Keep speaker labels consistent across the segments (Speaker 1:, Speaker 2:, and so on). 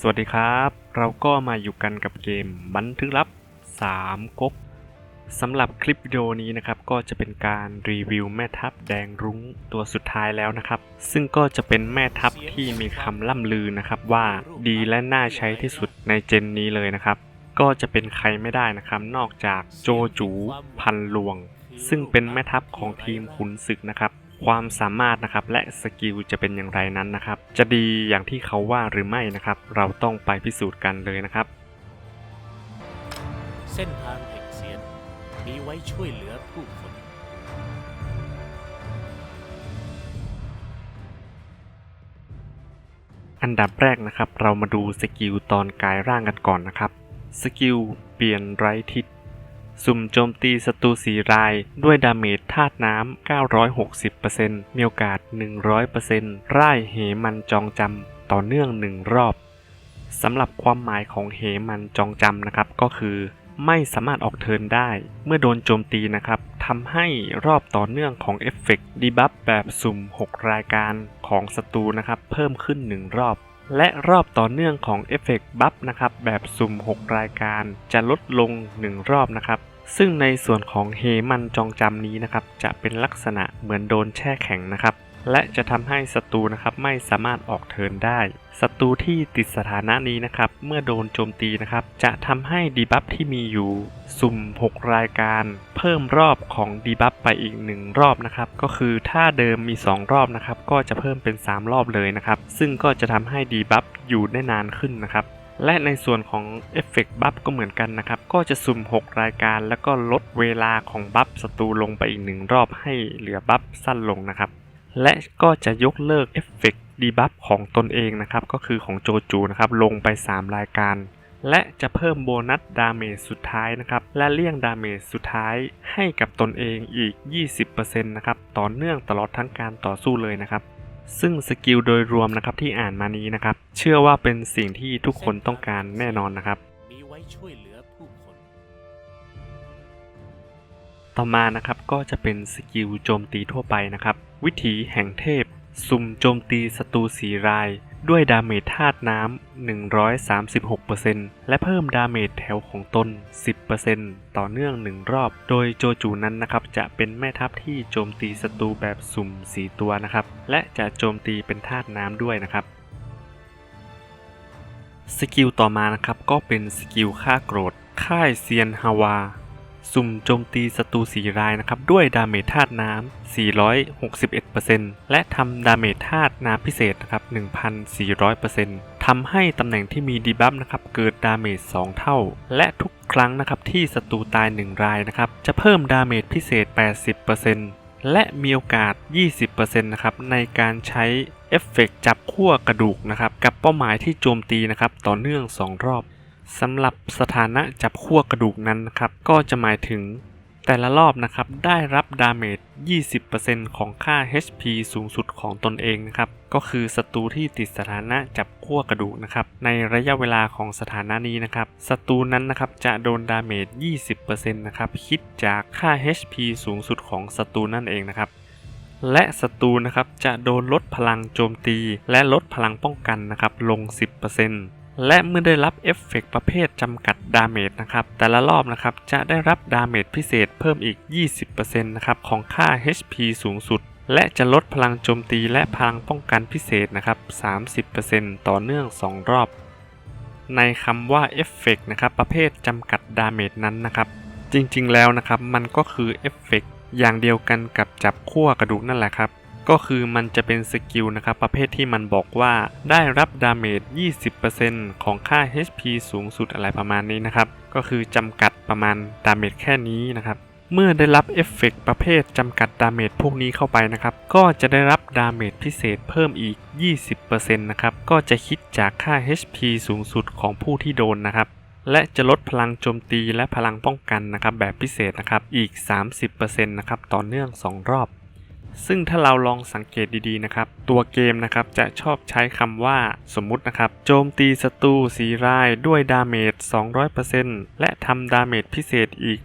Speaker 1: สวัสดีครับ เราก็มาอยู่กันกับเกมบันทึกลับ 3ก๊กสำหรับคลิปวิดีโอนี้นะครับก็จะเป็นการรีวิวแม่ทัพแดงรุ้งตัวสุดท้ายแล้วนะครับ ซึ่งก็จะเป็นแม่ทัพที่มีคำล่ำลือนะครับว่าดีและน่าใช้ที่สุดในเจนนี้เลยนะครับ ก็จะเป็นใครไม่ได้นะครับ นอกจากโจจู พันลวง ซึ่งเป็นแม่ทัพของทีมขุนศึกนะครับ ความสามารถนะครับและสกิลจะเป็นอย่างไรนั้นนะครับ จะดีอย่างที่เขาว่าหรือไม่นะครับ เราต้องไปพิสูจน์กันเลยนะครับ
Speaker 2: เส้นทางแห่งเสียนมีไว้ช่วยเหลือผู้คน
Speaker 1: อันดับแรกนะครับ เรามาดูสกิลตอนกายร่างกันก่อนนะครับ สกิลเปลี่ยนไร้ทิศ สุ่มโจมตีศัตรูสีราย ด้วยดาเมจธาตุน้ำ 960%มีโอกาส 100%ร่ายเหมันจองจำต่อเนื่อง 1 รอบสำหรับความหมายของเหมันจองจำนะครับก็คือไม่สามารถออกเทินได้ เมื่อโดนโจมตีนะครับทำให้รอบต่อเนื่องของเอฟเฟกต์ดีบัฟแบบสุ่ม 6 รายการของศัตรูนะครับเพิ่มขึ้น 1 รอบ และรอบต่อเนื่องของเอฟเฟกต์บัฟนะครับแบบสุ่ม 6 รายการจะลดลง 1 รอบนะครับ ซึ่งในส่วนของเฮมันจองจำนี้นะครับ จะเป็นลักษณะเหมือนโดนแช่แข็งนะครับ และจะทำให้ศัตรูนะครับไม่สามารถออกเทินได้ศัตรูที่ติดสถานะนี้นะครับ เมื่อโดนโจมตีนะครับ จะทำให้ดีบัฟที่มีอยู่ สุ่ม 6 รายการ เพิ่มรอบของดีบัฟไปอีก 1 รอบนะครับ ก็คือถ้าเดิมมี 2 รอบนะครับ ก็จะเพิ่มเป็น 3 รอบเลยนะครับ ซึ่งก็จะทำให้ดีบัฟอยู่ได้นานขึ้นนะครับ และในส่วนของเอฟเฟกต์บัฟก็เหมือนกันนะครับ ก็จะสุ่ม 6 รายการ แล้วก็ลดเวลาของบัฟศัตรูลงไปอีกหนึ่งรอบให้เหลือบัฟสั้นลงนะครับ และก็จะยกเลิกเอฟเฟกต์ดีบัฟของตนเองนะครับ ก็คือของโจจูนะครับ ลงไป 3 รายการ และจะเพิ่มโบนัสดาเมจสุดท้ายนะครับ และเลี่ยงดาเมจสุดท้ายให้กับตนเองอีก 20%นะครับ ต่อเนื่องตลอดทั้งการต่อสู้เลยนะครับ ซึ่งสกิลโดยรวมนะครับที่อ่านมานี้นะครับ เชื่อว่าเป็นสิ่งที่ทุกคนต้องการแน่นอนนะครับ
Speaker 2: มีไว้ช่วยเหลือผู้คน
Speaker 1: ต่อมานะครับก็จะเป็นสกิลโจมตีทั่วไปนะครับ วิถีแห่งเทพ สุ่มโจมตีศัตรูสีราย ด้วยดาเมจธาตุน้ำ 136%และเพิ่มดาเมจแถวของตน 10%ต่อเนื่อง 1 รอบ โดยโจจูนั้นนะครับจะเป็นแม่ทัพที่โจมตีศัตรูแบบสุ่ม 4 ตัวนะครับ และจะโจมตีเป็นธาตุน้ำด้วยนะครับ สกิลต่อมานะครับก็เป็นสกิลฆ่าโกรธ ค่ายเซียนฮาวา สุ่มโจมตีศัตรูสีรายนะครับ ด้วยดาเมจธาตุน้ำ 461%และทำดาเมจธาตุน้ำพิเศษนะครับ 1,400%ทำให้ตำแหน่งที่มีดีบัฟนะครับ เกิดดาเมจ 2 เท่า และทุกครั้งนะครับที่ศัตรูตาย 1 รายนะครับ จะเพิ่มดาเมจพิเศษ 80%และมีโอกาส 20%นะครับในการใช้เอฟเฟกต์จับขั้วกระดูกนะครับ กับเป้าหมายที่โจมตีนะครับ ต่อเนื่อง 2 รอบ สำหรับสถานะจับขั้วกระดูกนั้นนะครับ ก็จะหมายถึงแต่ละรอบนะครับ ได้รับดาเมจ 20%ของค่า HP สูงสุดของตนเองนะครับ ก็คือศัตรูที่ติดสถานะจับขั้วกระดูกนะครับ ในระยะเวลาของสถานะนี้นะครับ ศัตรูนั้นนะครับจะโดนดาเมจ 20%นะครับ คิดจากค่า HP สูงสุดของศัตรูนั่นเองนะครับ และศัตรูนะครับจะโดนลดพลังโจมตี และลดพลังป้องกันนะครับ ลง 10% และเมื่อได้รับเอฟเฟกต์ประเภทจำกัดดาเมจนะครับ แต่ละรอบนะครับจะได้รับดาเมจพิเศษเพิ่มอีก 20%นะครับของค่า HP สูงสุด และจะลดพลังโจมตีและพลังป้องกันพิเศษนะครับ 30%ต่อเนื่อง 2 รอบ ในคำว่าเอฟเฟกต์นะครับประเภทจำกัดดาเมจนั้นนะครับ จริงๆแล้วนะครับมันก็คือเอฟเฟกต์อย่างเดียวกันกับจับขั้วกระดูกนั่นแหละครับ ก็คือมันจะเป็นสกิลนะครับประเภทที่มันบอกว่าได้รับดาเมจ 20%ของค่า HP สูงสุดอะไรประมาณนี้นะครับ ก็คือจำกัดประมาณดาเมจแค่นี้นะครับเมื่อได้รับเอฟเฟกต์ประเภทจำกัดดาเมจพวกนี้เข้าไปนะครับ ก็จะได้รับดาเมจพิเศษเพิ่มอีก 20%นะครับ ก็จะคิดจากค่า HP สูงสุดของผู้ที่โดนนะครับ และจะลดพลังโจมตีและพลังป้องกันนะครับ แบบพิเศษนะครับ อีก 30%นะครับ ต่อเนื่อง 2 รอบ ซึ่งถ้าเราลองสังเกตดีๆนะครับ ตัวเกมนะครับจะชอบใช้คำว่าสมมุตินะครับ โจมตีศัตรูสีรายด้วยดาเมจ 200%และทำดาเมจพิเศษอีก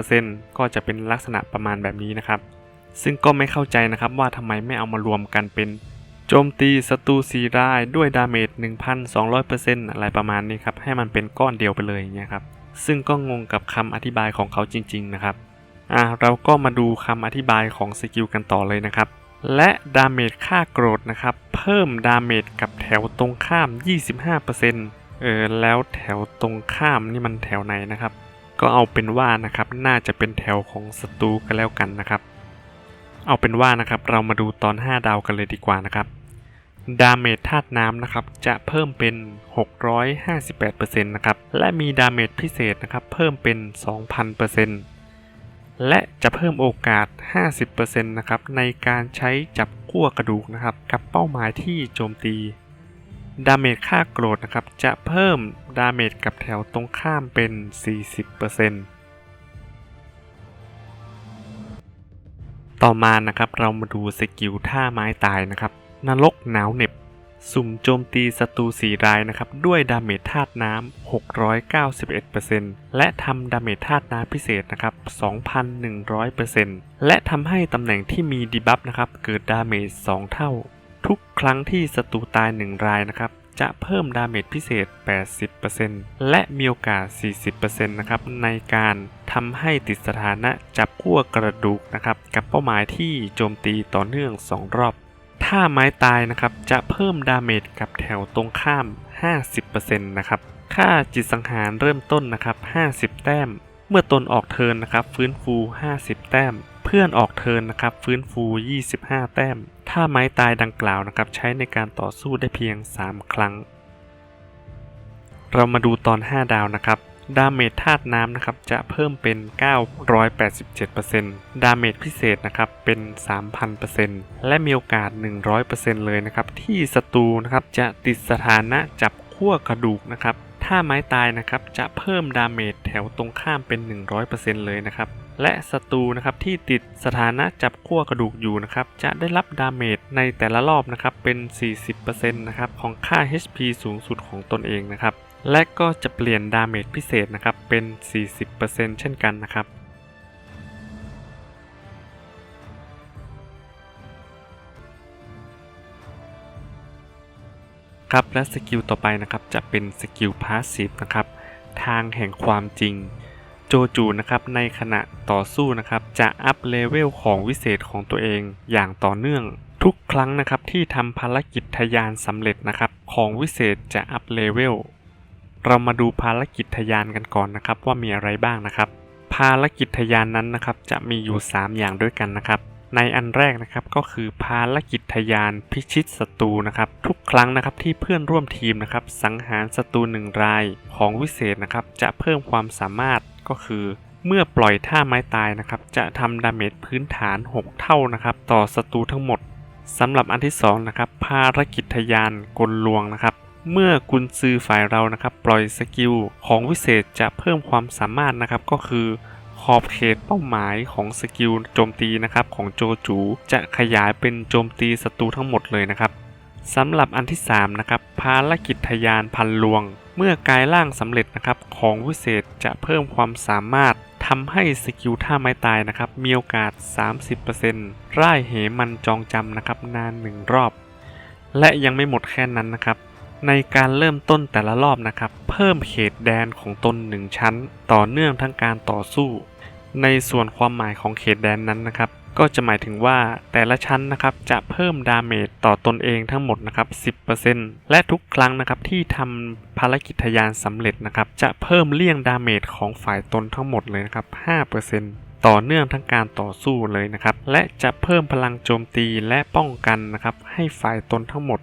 Speaker 1: 1,000%ก็จะเป็นลักษณะประมาณแบบนี้นะครับ ซึ่งก็ไม่เข้าใจนะครับว่าทำไมไม่เอามารวมกันเป็น โจมตีศัตรูสีรายด้วยดาเมจ 1,200%อะไรประมาณนี้ครับ ให้มันเป็นก้อนเดียวไปเลยอย่างเงี้ยครับ ซึ่งก็งงกับคำอธิบายของเขาจริง ๆ นะครับ อะเราก็มาดูคำอธิบายของสกิลกันต่อเลยนะครับ และดาเมจค่าโกรธนะครับ เพิ่มดาเมจกับแถวตรงข้าม 25%เออแล้วแถวตรงข้ามนี่มันแถวไหนนะครับ ก็เอาเป็นว่านะครับน่าจะเป็นแถวของศัตรูกันแล้วกันนะครับ เอาเป็นว่านะครับเรามาดูตอน 5 ดาวกันเลยดีกว่านะครับดาเมจธาตุน้ำนะครับจะเพิ่มเป็น 658%นะครับและมีดาเมจพิเศษนะครับเพิ่มเป็น 2,000% และจะเพิ่มโอกาส 50%นะครับในการใช้จับกั้วกระดูกนะครับ กับเป้าหมายที่โจมตีดาเมจค่าโกรธนะครับ จะเพิ่มดาเมจกับแถวตรงข้ามเป็น 40%ต่อมานะครับเรามาดูสกิลท่าไม้ตายนะครับ นรกหนาวเหน็บ สุ่มโจมตีศัตรูสีรายนะครับ ด้วยดาเมจธาตุน้ำ 691%และทำดาเมจธาตุน้ำพิเศษนะครับ 2,100%และทำให้ตำแหน่งที่มีดีบัฟนะครับ เกิดดาเมจ 2 เท่า ทุกครั้งที่ศัตรูตาย 1 รายนะครับ จะเพิ่มดาเมจพิเศษ 80%และมีโอกาส 40%นะครับในการทำให้ติดสถานะจับขั้วกระดูกนะครับ กับเป้าหมายที่โจมตีต่อเนื่อง 2 รอบ ถ้าไม้ตายนะครับจะเพิ่มดาเมจกับแถวตรงข้าม 50%นะครับ ค่าจิตสังหารเริ่มต้นนะครับ 50 แต้ม เมื่อตนออกเทินนะครับ ฟื้นฟู 50 แต้ม เพื่อนออกเทินนะครับ ฟื้นฟู 25 แต้ม ถ้าไม้ตายดังกล่าวนะครับ ใช้ในการต่อสู้ได้เพียง 3 ครั้ง เรามาดูตอน 5 ดาวนะครับ ดาเมจธาตุน้ำนะครับจะเพิ่มเป็น 987%ดาเมจพิเศษนะครับเป็น 3,000%และมีโอกาส 100%เลยนะครับที่ศัตรูนะครับจะติดสถานะจับขั้วกระดูกนะครับถ้าไม้ตายนะครับจะเพิ่มดาเมจแถวตรงข้ามเป็น 100%เลยนะครับและศัตรูนะครับที่ติดสถานะจับขั้วกระดูกอยู่นะครับจะได้รับดาเมจในแต่ละรอบนะครับเป็น 40%นะครับของค่า HP สูงสุดของตนเองนะครับ และก็จะเปลี่ยนดาเมจพิเศษนะครับ เป็น 40%เช่นกันนะครับ ครับและสกิลต่อไปนะครับจะเป็นสกิลพาสซีฟนะครับ ทางแห่งความจริง โจจูนะครับในขณะต่อสู้นะครับ จะอัพเลเวลของวิเศษของตัวเองอย่างต่อเนื่องทุกครั้งนะครับที่ทำภารกิจทะยานสำเร็จนะครับ ของวิเศษจะอัพเลเวล เรามาดูภารกิจทะยานกันก่อนนะครับ ว่ามีอะไรบ้างนะครับ ภารกิจทะยานนั้นนะครับ จะมีอยู่ 3 อย่างด้วยกันนะครับ ในอันแรกนะครับก็คือภารกิจทะยานพิชิตศัตรูนะครับ ทุกครั้งนะครับที่เพื่อนร่วมทีมนะครับ สังหารศัตรูหนึ่งรายของวิเศษนะครับ จะเพิ่มความสามารถก็คือเมื่อปล่อยท่าไม้ตายนะครับ จะทำดาเมจพื้นฐาน 6 เท่านะครับ ต่อศัตรูทั้งหมดสำหรับอันที่สองนะครับภารกิจทะยานกลลวงนะครับ เมื่อกุนซือฝ่ายเรานะครับ ปล่อยสกิลของวิเศษจะเพิ่มความสามารถนะครับก็คือขอบเขตเป้าหมายของสกิลโจมตีนะครับของโจจูจะขยายเป็นโจมตีศัตรูทั้งหมดเลยนะครับสำหรับอันที่3นะครับภารกิจทะยานพันลวง เมื่อกายร่างสำเร็จนะครับของวิเศษจะเพิ่มความสามารถทำให้สกิลท่าไม้ตายนะครับมีโอกาส 30%ร่ายเหมันจองจำนะครับนานหนึ่งรอบ และยังไม่หมดแค่นั้นนะครับ ในการเริ่มต้นแต่ละรอบนะครับ เพิ่มเขตแดนของตนหนึ่งชั้น ต่อเนื่องทั้งการต่อสู้ ในส่วนความหมายของเขตแดนนั้นนะครับ ก็จะหมายถึงว่าแต่ละชั้นนะครับจะเพิ่มดาเมจต่อตนเองทั้งหมดนะครับ 10%และทุกครั้งนะครับที่ทำภารกิจทะยานสำเร็จนะครับ จะเพิ่มเลี่ยงดาเมจของฝ่ายตนทั้งหมดเลยนะครับ 5%ต่อเนื่องทั้งการต่อสู้เลยนะครับ และจะเพิ่มพลังโจมตีและป้องกันนะครับ ให้ฝ่ายตนทั้งหมด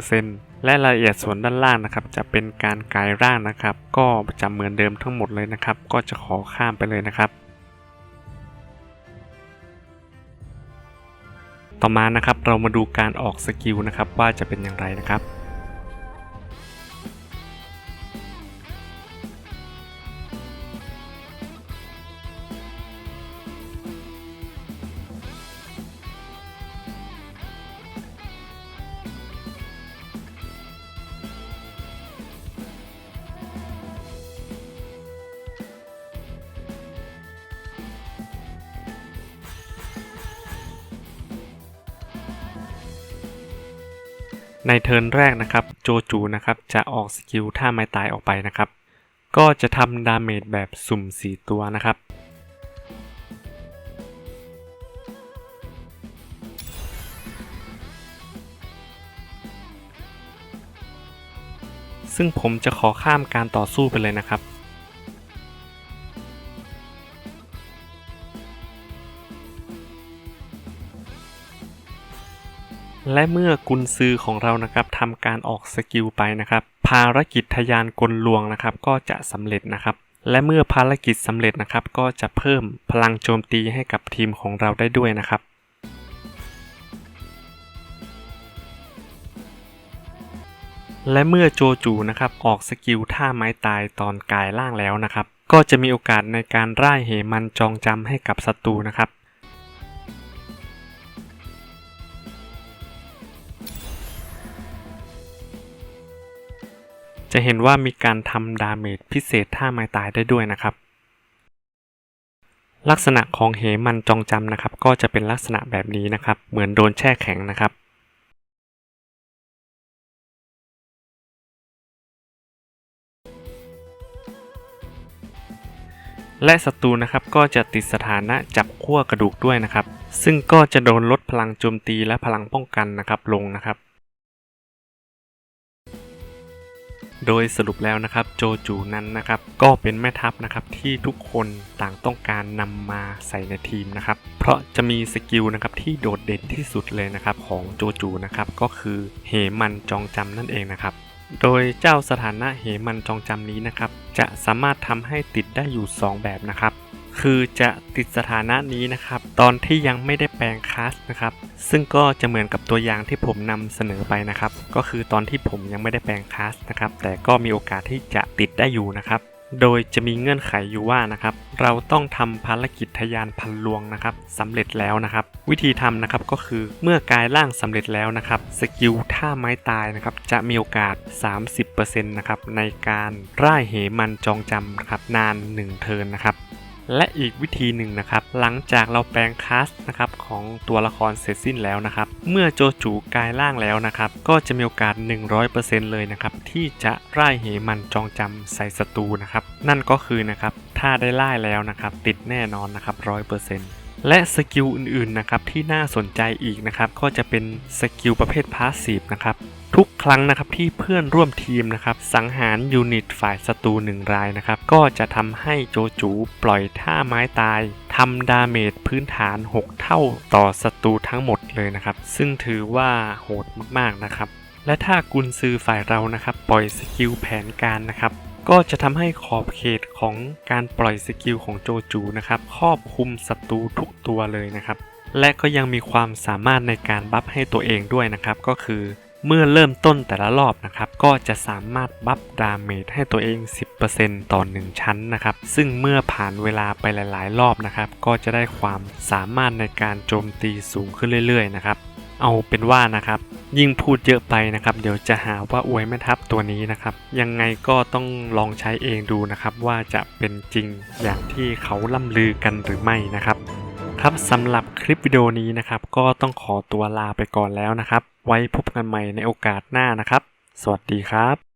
Speaker 1: 10% และรายละเอียดส่วนด้านล่างนะครับ จะเป็นการกลายร่างนะครับ ก็จะเหมือนเดิมทั้งหมดเลยนะครับ ก็จะขอข้ามไปเลยนะครับ ต่อมานะครับเรามาดูการออกสกิลนะครับว่าจะเป็นอย่างไรนะครับ ในเทิร์นแรกนะครับโจจูนะครับจะออกสกิลท่าไม้ตายออกไปนะครับ ก็จะทำดาเมจแบบสุ่ม 4 ตัวนะครับ ซึ่งผมจะขอข้ามการต่อสู้ไปเลยนะครับ และเมื่อกุนซือของเรานะครับทำการออกสกิลไปนะครับ ภารกิจทะยานกลลวงนะครับ ก็จะสำเร็จนะครับ และเมื่อภารกิจสำเร็จนะครับ ก็จะเพิ่มพลังโจมตีให้กับทีมของเราได้ด้วยนะครับและเมื่อโจจูนะครับออกสกิลท่าไม้ตายตอนกายล่างแล้วนะครับ ก็จะมีโอกาสในการร่ายเหมันจองจำให้กับศัตรูนะครับ จะเห็นว่ามีการทำดาเมจพิเศษท่าไม้ตายได้ด้วยนะครับ ลักษณะของเหมันจองจำนะครับ ก็จะเป็นลักษณะแบบนี้นะครับ เหมือนโดนแช่แข็งนะครับและศัตรูนะครับก็จะติดสถานะจับขั้วกระดูกด้วยนะครับ ซึ่งก็จะโดนลดพลังโจมตีและพลังป้องกันนะครับลงนะครับ โดยสรุปแล้วนะครับโจจูนั้นนะครับก็เป็นแม่ทัพนะครับที่ทุกคนต่างต้องการนำมาใส่ในทีมนะครับเพราะจะมีสกิลนะครับที่โดดเด่นที่สุดเลยนะครับของโจจูนะครับก็คือเหมันจองจำนั่นเองนะครับโดยเจ้าสถานะเหมันจองจำนี้นะครับจะสามารถทำให้ติดได้อยู่ 2 แบบนะครับ คือจะติดสถานะนี้นะครับ ตอนที่ยังไม่ได้แปลงคลาสนะครับ ซึ่งก็จะเหมือนกับตัวอย่างที่ผมนำเสนอไปนะครับ ก็คือตอนที่ผมยังไม่ได้แปลงคลาสนะครับ แต่ก็มีโอกาสที่จะติดได้อยู่นะครับ โดยจะมีเงื่อนไขอยู่ว่านะครับ เราต้องทำภารกิจทะยานพันลวงนะครับสำเร็จแล้วนะครับ วิธีทำนะครับก็คือเมื่อกายร่างสำเร็จแล้วนะครับสกิลท่าไม้ตายนะครับ จะมีโอกาส 30%นะครับในการร่ายเหมันจองจำนะครับนาน 1 เทิร์นนะครับ และอีกวิธีหนึ่งนะครับ หลังจากเราแปลงคลาสนะครับของตัวละครเสร็จสิ้นแล้วนะครับ เมื่อโจจูกายล่างแล้วนะครับ ก็จะมีโอกาส 100%เลยนะครับ ที่จะร่ายเหมันจองจำใส่ศัตรูนะครับ นั่นก็คือนะครับ ถ้าได้ไล่แล้วนะครับ ติดแน่นอนนะครับ100% และสกิลอื่นๆนะครับที่น่าสนใจอีกนะครับก็จะเป็นสกิลประเภทพาสซีฟนะครับทุกครั้งนะครับที่เพื่อนร่วมทีมนะครับสังหารยูนิตฝ่ายศัตรูหนึ่งรายนะครับก็จะทำให้โจจูปล่อยท่าไม้ตายทำดาเมจพื้นฐาน 6 เท่าต่อศัตรูทั้งหมดเลยนะครับ ซึ่งถือว่าโหดมากๆนะครับ และถ้ากุนซือฝ่ายเรานะครับ ปล่อยสกิลแผนการนะครับ ก็จะทำให้ขอบเขตของการปล่อยสกิลของโจจูนะครับครอบคลุมศัตรูทุกตัวเลยนะครับ และก็ยังมีความสามารถในการบัฟให้ตัวเองด้วยนะครับ ก็คือเมื่อเริ่มต้นแต่ละรอบนะครับ ก็จะสามารถบัฟดาเมจให้ตัวเอง 10%ต่อ 1 ชั้นนะครับ ซึ่งเมื่อผ่านเวลาไปหลาย ๆ รอบนะครับ ก็จะได้ความสามารถในการโจมตีสูงขึ้นเรื่อย ๆ นะครับ เอาเป็นว่านะครับ ยิ่งพูดเยอะไปนะครับ เดี๋ยวจะหาว่าอวยแม่ทัพตัวนี้นะครับ ยังไงก็ต้องลองใช้เองดูนะครับว่าจะเป็นจริงอย่างที่เขาล่ำลือกันหรือไม่นะครับ ครับสำหรับคลิปวิดีโอนี้นะครับ ก็ต้องขอตัวลาไปก่อนแล้วนะครับ ไว้พบกันใหม่ในโอกาสหน้านะครับ สวัสดีครับ